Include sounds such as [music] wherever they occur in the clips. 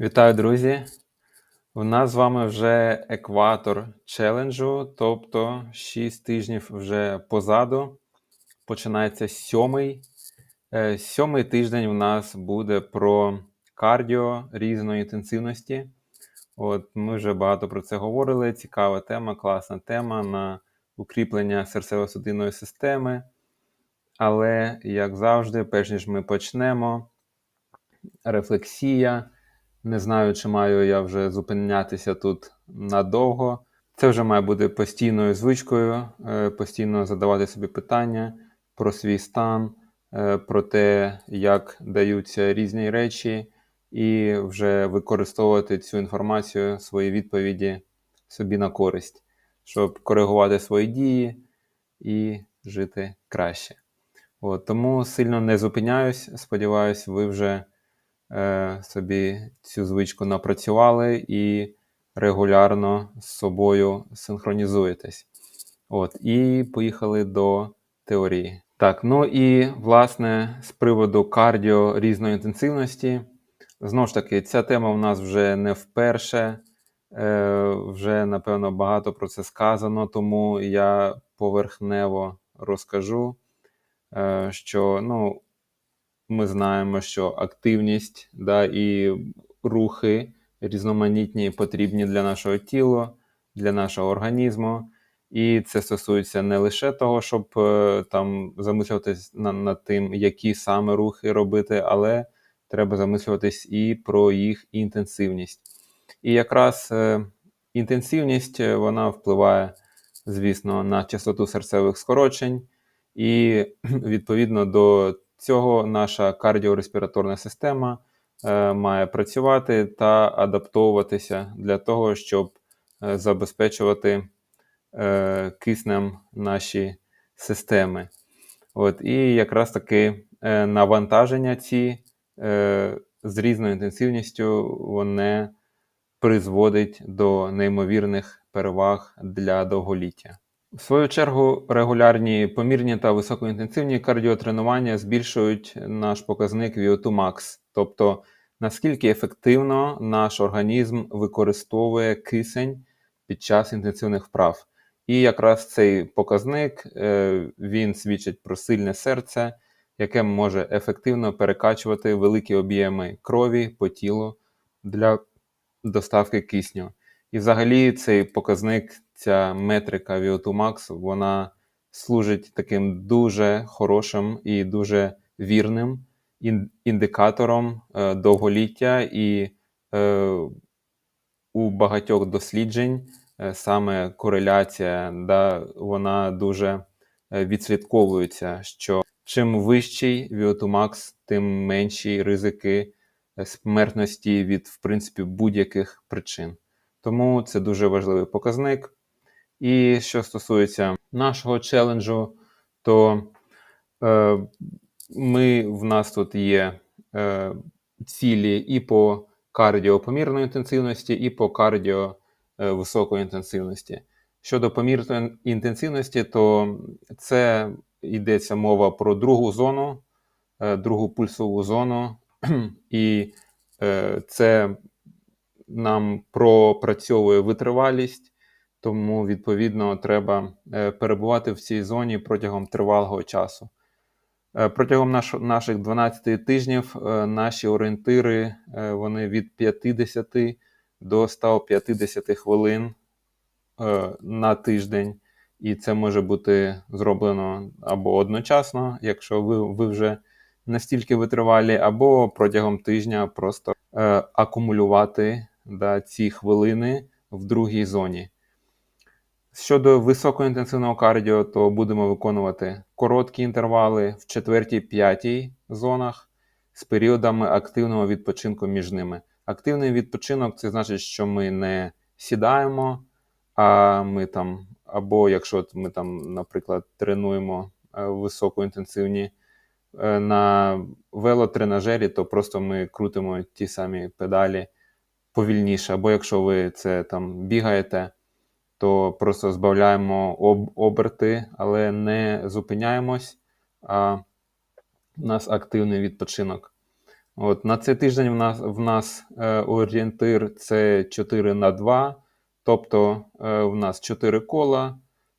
Вітаю, друзі! У нас з вами вже екватор челенджу, тобто 6 тижнів вже позаду. Починається сьомий. Е, Сьомий тиждень у нас буде про кардіо різної інтенсивності. От Ми вже багато про це говорили. Цікава тема, класна тема на укріплення серцево-судинної системи. Але, як завжди, перш ніж ми почнемо, рефлексія. Не знаю, чи маю я вже зупинятися тут надовго. Це вже має бути постійною звичкою, е, постійно задавати собі питання про свій стан, е, про те, як даються різні речі, і вже використовувати цю інформацію, свої відповіді собі на користь, щоб коригувати свої дії і жити краще. От, Тому сильно не зупиняюсь. Сподіваюсь, ви вже е, собі цю звичку напрацювали і регулярно з собою синхронізуєтесь. От, І поїхали до теорії. Так, ну і власне з приводу кардіо різної інтенсивності. Знову ж таки, ця тема у нас вже не вперше, е, вже напевно багато про це сказано, тому я поверхнево розкажу, е, що ну, ми знаємо, що активність да, і рухи різноманітні потрібні для нашого тіла, для нашого організму. І це стосується не лише того, щоб е, там замислюватись над, над тим, які саме рухи робити, але треба замислюватись і про їх інтенсивність. І якраз е, інтенсивність е, вона впливає, звісно, на частоту серцевих скорочень, і [clears throat] відповідно до цього наша кардіореспіраторна система е, має працювати та адаптовуватися для того, щоб е, забезпечувати е, киснем наші системи. От, І якраз таки навантаження ці з різною інтенсивністю вони призводить до неймовірних переваг для довголіття. В свою чергу, регулярні помірні та високоінтенсивні кардіотренування збільшують наш показник VO2 max, тобто наскільки ефективно наш організм використовує кисень під час інтенсивних вправ. І якраз цей показник е, він свідчить про сильне серце, яке може ефективно перекачувати великі об'єми крові по тілу для доставки кисню. І взагалі цей показник, ця метрика VO2 Max, вона служить таким дуже хорошим і дуже вірним індикатором е, довголіття, і е, у багатьох досліджень е, саме кореляція, да, вона дуже відслідковується, що чим вищий VO2 Max, тим менші ризики смертності від в принципі будь-яких причин. Тому це дуже важливий показник. І що стосується нашого челенджу, то е, ми, в нас тут є е, цілі і по кардіо помірної інтенсивності, і по кардіо е, високої інтенсивності. Щодо помірної інтенсивності, то це йдеться мова про другу зону, е, другу пульсову зону, і е, це нам пропрацьовує витривалість, тому, відповідно, треба е, перебувати в цій зоні протягом тривалого часу. Е, протягом наш, наших 12 тижнів е, наші орієнтири вони від 50 до 150 хвилин на тиждень. І це може бути зроблено або одночасно, якщо ви ви вже настільки витривалі, або протягом тижня просто акумулювати да, ці хвилини в другій зоні. Щодо високоінтенсивного кардіо, то будемо виконувати короткі інтервали в четвертій п'ятій зонах з періодами активного відпочинку між ними. Активний відпочинок це значить, що ми не сідаємо, а ми там, або якщо ми там, наприклад, тренуємо е, високоінтенсивні е, на велотренажері, то просто ми крутимо ті самі педалі повільніше. Або якщо ви це там бігаєте, то просто збавляємо об оберти, але не зупиняємось, а у нас активний відпочинок. От, на цей тиждень в нас, в нас е, орієнтир це 4 на 2, тобто е, в нас 4 кола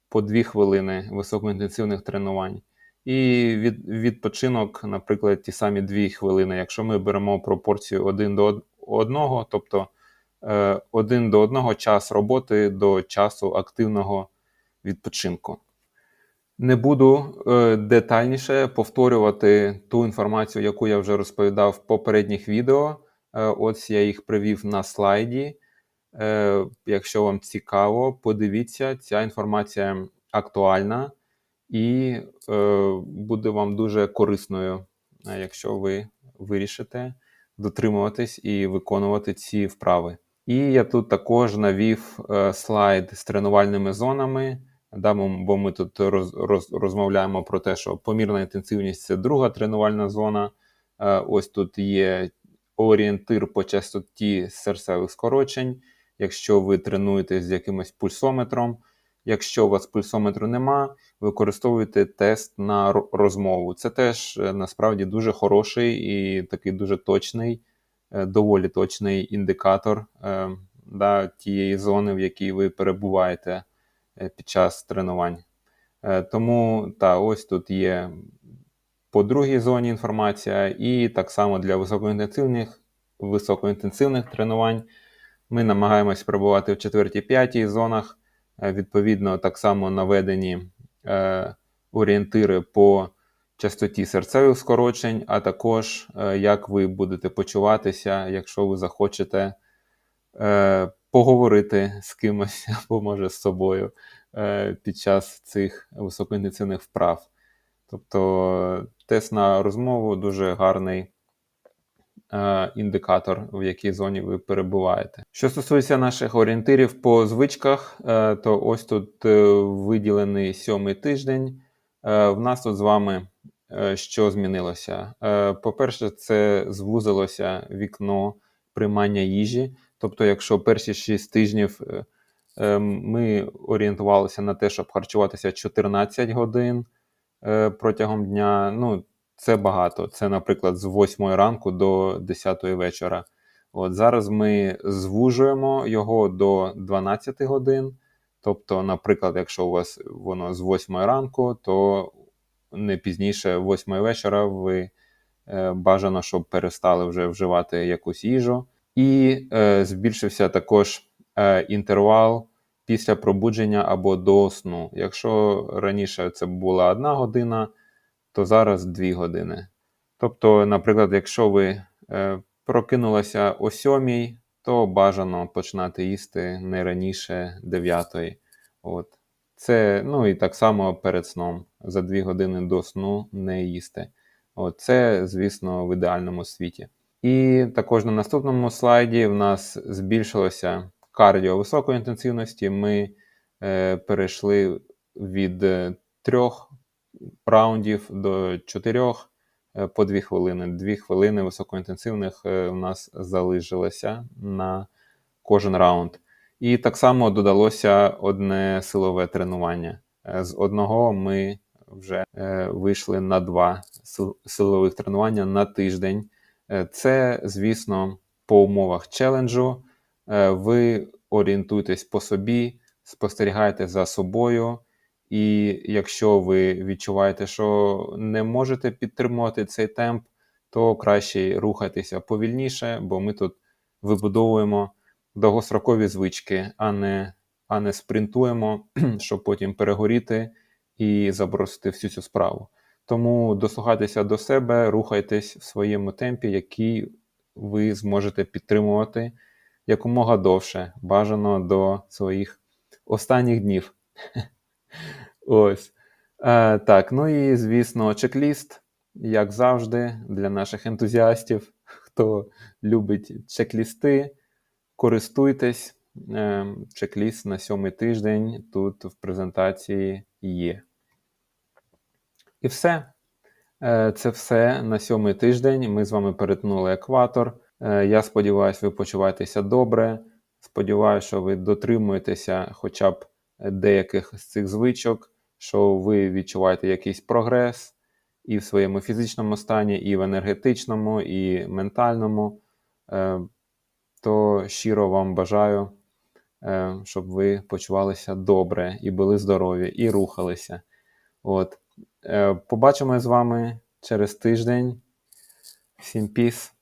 по 2 хвилини високоінтенсивних тренувань. І від, відпочинок, наприклад, ті самі 2 хвилини. Якщо ми беремо пропорцію 1 до 1, тобто е, 1 до 1 час роботи до часу активного відпочинку. Не буду е, детальніше повторювати ту інформацію, яку я вже розповідав в попередніх відео. Е, ось я їх привів на слайді. Якщо вам цікаво, подивіться, ця інформація актуальна і буде вам дуже корисною, якщо ви вирішите дотримуватись і виконувати ці вправи. І я тут також навів е, слайд з тренувальними зонами. Да, бо ми тут роз, роз, розмовляємо про те, що помірна інтенсивність це друга тренувальна зона. Е, ось тут є орієнтир по частоті серцевих скорочень. Якщо ви тренуєтесь з якимось пульсометром, якщо у вас пульсометру нема, використовуєте тест на розмову. Це теж е, насправді дуже хороший і такий дуже точний, доволі точний індикатор да, тієї зони, в якій ви перебуваєте. Е, під час тренувань. Е, тому та, ось тут є по другій зоні інформація, і так само для високоінтенсивних високоінтенсивних тренувань ми намагаємось перебувати в 4-5 зонах. Е, відповідно, так само наведені е, орієнтири по частоті серцевих скорочень, а також е, як ви будете почуватися, якщо ви захочете е, поговорити з кимось [laughs] або може з собою е, під час цих високоінтенсивних вправ. Тобто тест на розмову дуже гарний індикатор, в якій зоні ви перебуваєте. Що стосується наших орієнтирів по звичках, то ось тут виділений сьомий тиждень. В нас тут з вами що змінилося? По-перше, це звузилося вікно приймання їжі. Тобто, якщо перші 6 тижнів е, ми орієнтувалися на те, щоб харчуватися 14 годин е, протягом дня, ну це багато. Це, наприклад, з 8 ранку до 10 вечора. От Зараз ми звужуємо його до 12 годин. Тобто, наприклад, якщо у вас воно з 8 ранку, то не пізніше 8 вечора ви е, бажано, щоб перестали вже вживати якусь їжу і е, збільшився також е, інтервал після пробудження або до сну. Якщо раніше це була одна година, то зараз дві години. Тобто, наприклад, якщо ви е, прокинулися о сьомій, то бажано починати їсти не раніше 9. От. Це, ну і так само перед сном. За дві години до сну не їсти. От. Це, звісно, в ідеальному світі. І також на наступному слайді в нас збільшилося кардіо високої інтенсивності. Ми е, перейшли від е, трьох раундів до чотирьох е, по дві хвилини. Дві хвилини високоінтенсивних е, у нас залишилося на кожен раунд. І так само додалося одне силове тренування. Е, з одного ми вже е, вийшли на два силових тренування на тиждень. Е, це, звісно, по умовах челенджу. Ви орієнтуєтесь по собі, спостерігаєте за собою, і якщо ви відчуваєте, що не можете підтримувати цей темп, то краще рухайтеся повільніше, бо ми тут вибудовуємо довгострокові звички, а не а не спринтуємо, [clears throat] щоб потім перегоріти і забросити всю цю справу. Тому дослухайтеся до себе, рухайтесь в своєму темпі, який ви зможете підтримувати якомога довше, бажано до своїх останніх днів. [laughs] Ось. Е, Так, ну і звісно, чек-ліст, як завжди, для наших ентузіастів, [laughs] хто любить чек-лісти, користуйтесь. Е, Чек-ліст на сьомий тиждень тут в презентації є. І все. Е, це все на сьомий тиждень. Ми з вами перетнули екватор. Е, я сподіваюся, ви почуваєтеся добре. Сподіваюся, що ви дотримуєтеся хоча б деяких з цих звичок, що ви відчуваєте якийсь прогрес. і в своєму фізичному стані, і в енергетичному, і ментальному. То щиро вам бажаю, е, щоб ви почувалися добре і були здорові, і рухалися. От. Е, Побачимо з вами через тиждень. Всім піс.